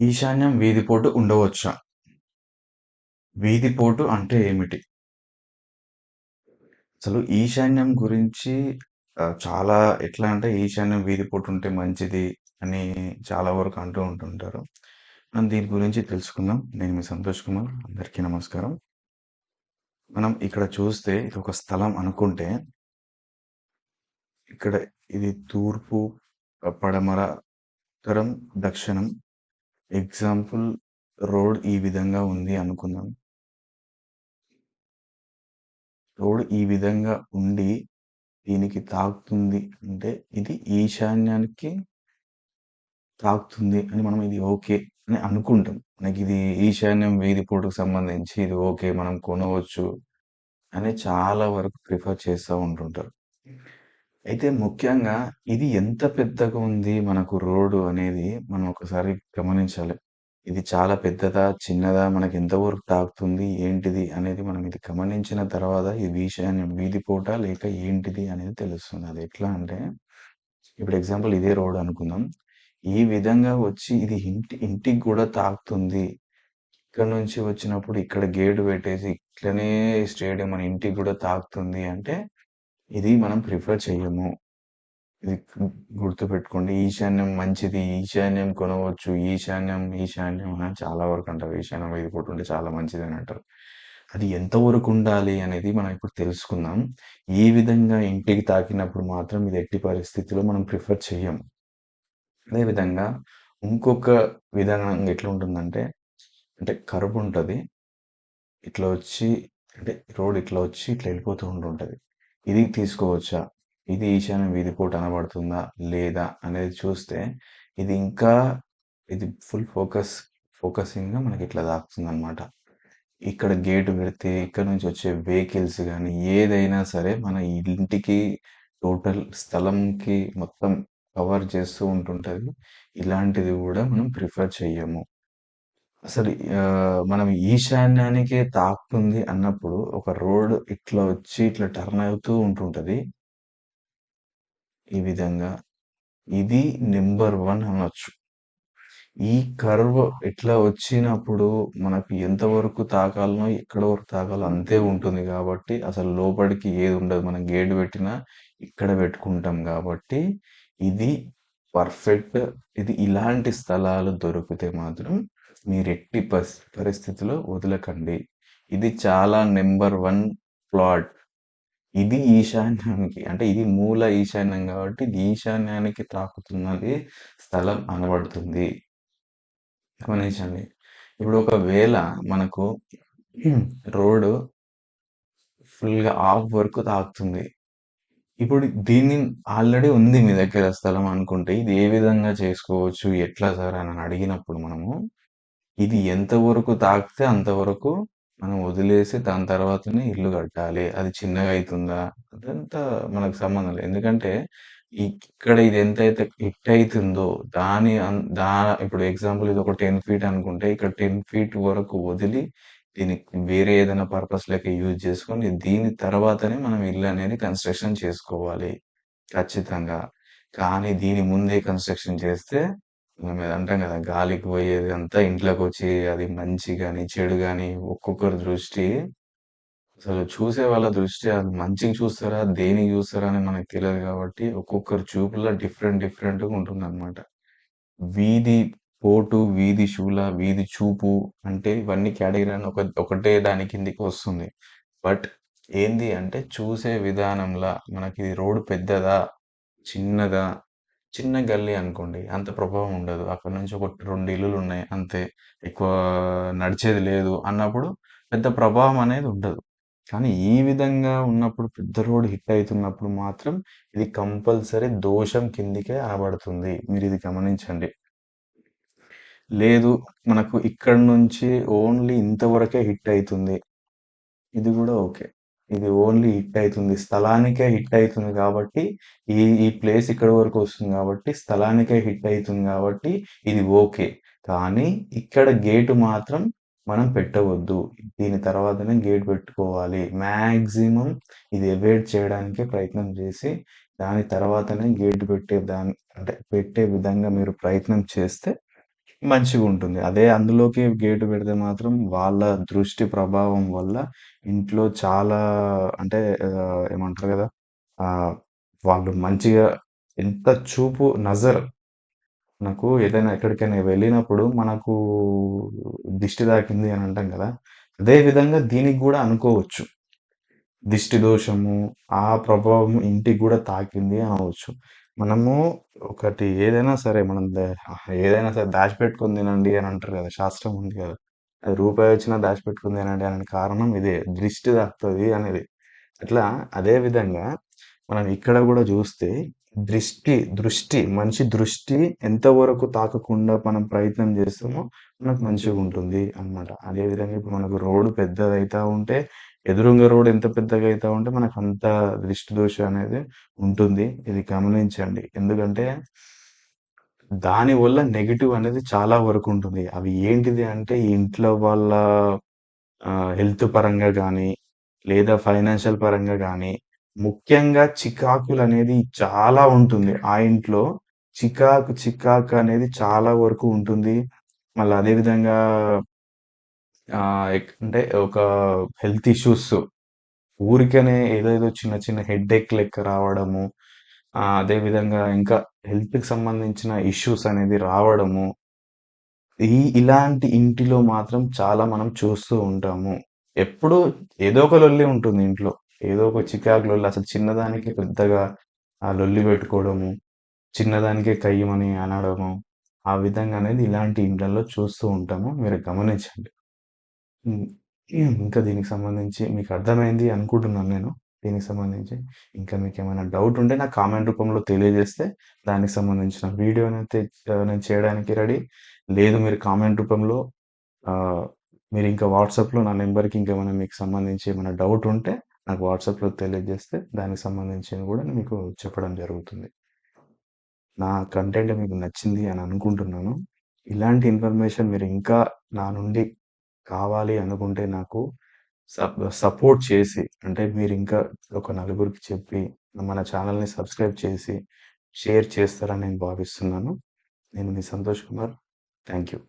ఈశాన్యం వీధిపోటు ఉండవచ్చా? వీధిపోటు అంటే ఏమిటి? అసలు ఈశాన్యం గురించి చాలా ఎట్లా అంటే ఈశాన్యం వీధిపోటు ఉంటే మంచిది అని చాలా వరకు అంటూ ఉంటుంటారు. మనం దీని గురించి తెలుసుకుందాం. నేను మీ సంతోష్ కుమార్. అందరికీ నమస్కారం. మనం ఇక్కడ చూస్తే ఇది ఒక స్థలం అనుకుంటే ఇక్కడ ఇది తూర్పు, పడమర, ఉత్తరం, దక్షిణం. ఎగ్జాంపుల్ రోడ్ ఈ విధంగా ఉంది అనుకుందాం. రోడ్ ఈ విధంగా ఉండి దీనికి తాకుతుంది అంటే ఇది ఈశాన్యానికి తాకుతుంది అని మనం ఇది ఓకే అని అనుకుంటాం. మనకి ఇది ఈశాన్యం వీధిపోటుకు సంబంధించి ఇది ఓకే మనం కొనవచ్చు అని చాలా వరకు ప్రిఫర్ చేస్తూ ఉంటుంటారు. అయితే ముఖ్యంగా ఇది ఎంత పెద్దగా ఉంది మనకు రోడ్డు అనేది మనం ఒకసారి గమనించాలి. ఇది చాలా పెద్దదా? చిన్నదా? మనకి ఎంతవరకు తాకుతుంది? ఏంటిది? అనేది మనం ఇది గమనించిన తర్వాత ఈ విషయాన్ని వీధి పూట లేక ఏంటిది? అనేది తెలుస్తుంది. అది ఎట్లా అంటే ఇప్పుడు ఎగ్జాంపుల్ ఇదే రోడ్ అనుకుందాం. ఈ విధంగా వచ్చి ఇది ఇంటి ఇంటికి గూడా తాకుతుంది. ఇక్కడ నుంచి వచ్చినప్పుడు ఇక్కడ గేట్ పెట్టేసి ఇట్లనే స్ట్రెయిట్‌గా మన ఇంటికి గూడా తాకుతుంది అంటే ఇది మనం ప్రిఫర్ చేయము ఇది గుర్తుపెట్టుకోండి. ఈశాన్యం మంచిది. ఈశాన్యం కొనవచ్చు. ఈశాన్యం, ఈశాన్యం అని చాలా వరకు అంటారు. ఈశాన్యం వీధిపోటు ఉంటే చాలా మంచిది అని అంటారు. అది ఎంతవరకు ఉండాలి అనేది మనం ఇప్పుడు తెలుసుకుందాం. ఏ విధంగా ఇంటికి తాకినప్పుడు మాత్రం ఇది ఎట్టి పరిస్థితిలో మనం ప్రిఫర్ చేయము అదే విధంగా ఇంకొక విధానం ఎట్లుంటుందంటే అంటే కరుపు ఉంటుంది ఇట్లా వచ్చి అంటే రోడ్ ఇట్లా వచ్చి ఇట్లా వెళ్ళిపోతూ ఉంటుంటుంది ఇది తీసుకోవచ్చా? ఇది ఈశాన్యం వీధిపోటు అనబడుతుందా? లేదా? అనేది చూస్తే ఇది ఇంకా ఇది ఫుల్ ఫోకస్ ఫోకసింగ్‌గా మనకి ఇట్లా తాకుతుందనమాట. ఇక్కడ గేట్ పెడితే ఇక్కడ నుంచి వచ్చే వెహికల్స్ కానీ ఏదైనా సరే మన ఇంటికి టోటల్ స్థలంకి మొత్తం కవర్ చేస్తూ ఉంటుంటుంది ఇలాంటిది కూడా మనం ప్రిఫర్ చెయ్యము. అసలు ఆహ్, మనం ఈశాన్యానికే తాకుతుంది అన్నప్పుడు ఒక రోడ్ ఇట్లా వచ్చి ఇట్లా టర్న్ అవుతూ ఉంటుంటది. ఈ విధంగా. ఇది నంబర్ 1 అనొచ్చు. ఈ కర్వ్ ఇట్లా వచ్చినప్పుడు మనకు ఎంతవరకు తాకాలనో, ఎక్కడ వరకు తాకాలో అంతే ఉంటుంది గాబట్టి అసలు లోపలికి ఏది ఉండదు. మనం గేట్ పెట్టినా ఇక్కడ పెట్టుకుంటాం గాబట్టి ఇది పర్ఫెక్ట్. ఇది ఇలాంటి స్థలాలు దొరికితే మాత్రం మీరు ఎట్టి పరిస్థితిలో వదలకండి. ఇది చాలా నెంబర్ వన్ ప్లాట్. ఇది ఈశాన్యానికి అంటే ఇది మూల ఈశాన్యం కాబట్టి ఇది ఈశాన్యానికి తాకుతున్నది స్థలం అనబడుతుంది. గమనించండి. ఇప్పుడు ఒకవేళ మనకు రోడ్ ఫుల్‌గా ఆఫ్ వరకు తాకుతుంది. ఇప్పుడు దీన్ని ఆల్రెడీ ఉంది మీ దగ్గర స్థలం అనుకుంటే ఇది ఏ విధంగా చేసుకోవచ్చు? ఎట్లా సార్ అని అడిగినప్పుడు మనము ఇది ఎంతవరకు తాకితే అంతవరకు మనం వదిలేసి దాని తర్వాతనే ఇల్లు కట్టాలి. అది చిన్నగా అవుతుందా అదంతా మనకు సంబంధం లేదు. ఎందుకంటే ఇక్కడ ఇది ఎంతైతే హిట్ అవుతుందో దాని అన్ దా ఇప్పుడు ఎగ్జాంపుల్ ఇది ఒక 10 ఫీట్ అనుకుంటే ఇక్కడ 10 ఫీట్ వరకు వదిలి దీనికి వేరే ఏదైనా పర్పస్ లెక్క యూజ్ చేసుకొని దీని తర్వాతనే మనం ఇల్లు అనేది కన్‌స్ట్రక్షన్ చేసుకోవాలి. ఖచ్చితంగా. కానీ దీని ముందే కన్‌స్ట్రక్షన్ చేస్తే మనం అంటాం కదా గాలికి పోయేది అంతా ఇంట్లోకి వచ్చి అది మంచి కానీ చెడు కానీ ఒక్కొక్కరి దృష్టి అసలు చూసే వాళ్ళ దృష్టి అది మంచికి చూస్తారా? దేనికి చూస్తారా? అని మనకు తెలియదు కాబట్టి ఒక్కొక్కరి చూపులో డిఫరెంట్ డిఫరెంట్‌గా ఉంటుంది అనమాట వీధి పోటు, వీధి శూల, వీధి చూపు అంటే ఇవన్నీ కేటగిరీ అని ఒక ఒకటే దాని కిందికి వస్తుంది. బట్ ఏంది అంటే చూసే విధానంలా మనకి రోడ్డు పెద్దదా? చిన్నదా? చిన్న గల్లీ అనుకోండి. అంత ప్రభావం ఉండదు. అక్కడి నుంచి ఒక రెండు ఇల్లులు ఉన్నాయి అంతే. ఎక్కువ నడిచేది లేదు అన్నప్పుడు పెద్ద ప్రభావం అనేది ఉండదు. కానీ ఈ విధంగా ఉన్నప్పుడు పెద్ద రోడ్ హిట్ అవుతున్నప్పుడు మాత్రం ఇది కంపల్సరీ దోషం కిందకే అనబడుతుంది. ఇది గమనించండి. లేదు మనకు ఇక్కడ నుంచి ఓన్లీ ఇంతవరకే హిట్ అవుతుంది ఇది కూడా ఓకే. ఇది ఓన్లీ హిట్ అవుతుంది స్థలానికే హిట్ అవుతుంది కాబట్టి ఈ ఈ ప్లేస్ ఇక్కడ వరకు వస్తుంది కాబట్టి స్థలానికే హిట్ అవుతుంది కాబట్టి ఇది ఓకే. కానీ ఇక్కడ గేటు మాత్రం మనం పెట్టవద్దు. దీని తర్వాతనే గేట్ పెట్టుకోవాలి. మాక్సిమం ఇది అవాయిడ్ చేయడానికే ప్రయత్నం చేసి దాని తర్వాతనే గేట్ పెట్టే దాన్ని అంటే పెట్టే విధంగా మీరు ప్రయత్నం చేస్తే మంచిగా ఉంటుంది అదే అందులోకి గేటు పెడితే మాత్రం వాళ్ళ దృష్టి ప్రభావం వల్ల ఇంట్లో చాలా అంటే ఆహ్, ఏమంటారు కదా ఆహ్, వాళ్ళు మంచిగా ఎంత చూపు నజర్ మనకు ఏదైనా ఎక్కడికైనా వెళ్ళినప్పుడు మనకు దిష్టి తాకింది అని అంటాం కదా! అదే విధంగా దీనికి గూడా అనుకోవచ్చు. దిష్టి దోషము, ఆ ప్రభావం ఇంటికి గూడా తాకింది అనవచ్చు. మనము ఒకటి ఏదైనా సరే మనం ఏదైనా సరే దాచిపెట్టుకొని తినండి అని అంటారు కదా శాస్త్రం ఉంది కదా అది రూపాయి వచ్చినా దాచిపెట్టుకొని తినండి అనే కారణం ఇదే. దృష్టి తాకుతది అనేది. అట్లా అదే విధంగా మనం ఇక్కడ కూడా చూస్తే దృష్టి, దృష్టి మనిషి దృష్టి ఎంతవరకు తాకకుండా మనం ప్రయత్నం చేస్తామో మనకు మంచిగుంటుంది అన్నమాట. అదే విధంగా ఇప్పుడు మనకు రోడ్డు పెద్దదైతా ఉంటే ఎదురుంగా రోడ్ ఎంత పెద్దగా అయితా ఉంటే అంత దృష్టి దోషం అనేది ఉంటుంది. ఇది గమనించండి. ఎందుకంటే దాని వల్ల నెగిటివ్ అనేది చాలా వరకు ఉంటుంది. అవి ఏంటిది అంటే ఇంట్లో వాళ్ళ హెల్త్ పరంగా కానీ లేదా ఫైనాన్షియల్ పరంగా కానీ ముఖ్యంగా చికాకులనేది చాలా ఉంటుంది. ఆ ఇంట్లో చికాకు, చికాకు అనేది చాలా వరకు ఉంటుంది. మళ్ళా అదే విధంగా ఆహ్, ఎక్ అంటే ఒక హెల్త్ ఇష్యూస్ ఊరికనే ఏదేదో చిన్న చిన్న హెడ్‌ఏక్ లెక్క రావడము. ఆహ్, అదే విధంగా ఇంకా హెల్త్‌కి సంబంధించిన ఇష్యూస్ అనేది రావడము. ఈ ఇలాంటి ఇంటిలో మాత్రం చాలా మనం చూస్తూ ఉంటాము. ఎప్పుడూ ఏదో ఒక లొల్లి ఉంటుంది ఇంట్లో. ఏదో ఒక చికాకు లొల్లి అసలు చిన్నదానికి పెద్దగా ఆ లొల్లి పెట్టుకోవడము. చిన్నదానికే కయ్యమని అనడము. ఆ విధంగా అనేది ఇలాంటి ఇండ్లలో చూస్తూ ఉంటాము. మీరు గమనించండి. ఇంకా దీనికి సంబంధించి మీకు అర్థమైంది అనుకుంటున్నాను నేను. దీనికి సంబంధించి. ఇంకా మీకేమైనా డౌట్ ఉంటే నాకు కామెంట్ రూపంలో తెలియజేస్తే దానికి సంబంధించిన వీడియోనైతే ఆహ్, నేను చేయడానికి రెడీ. లేదు మీరు కామెంట్ రూపంలో మీరు ఇంకా వాట్సాప్‌లో నా నంబర్‌కి ఇంకేమైనా మీకు సంబంధించి ఏమైనా డౌట్ ఉంటే నాకు వాట్సాప్‌లో తెలియజేస్తే దానికి సంబంధించినవి కూడా మీకు చెప్పడం జరుగుతుంది. నా కంటెంట్ మీకు నచ్చింది అని అనుకుంటున్నాను. ఇలాంటి ఇన్ఫర్మేషన్ మీరు ఇంకా నా నుండి కావాలి అనుకుంటే నాకు సపోర్ట్ చేసి అంటే మీరు ఇంకా ఒక నలుగురికి చెప్పి మన ఛానెల్‌ని సబ్స్క్రైబ్ చేసి షేర్ చేస్తారని నేను భావిస్తున్నాను. నేను మీ సంతోష్ కుమార్. Thank you.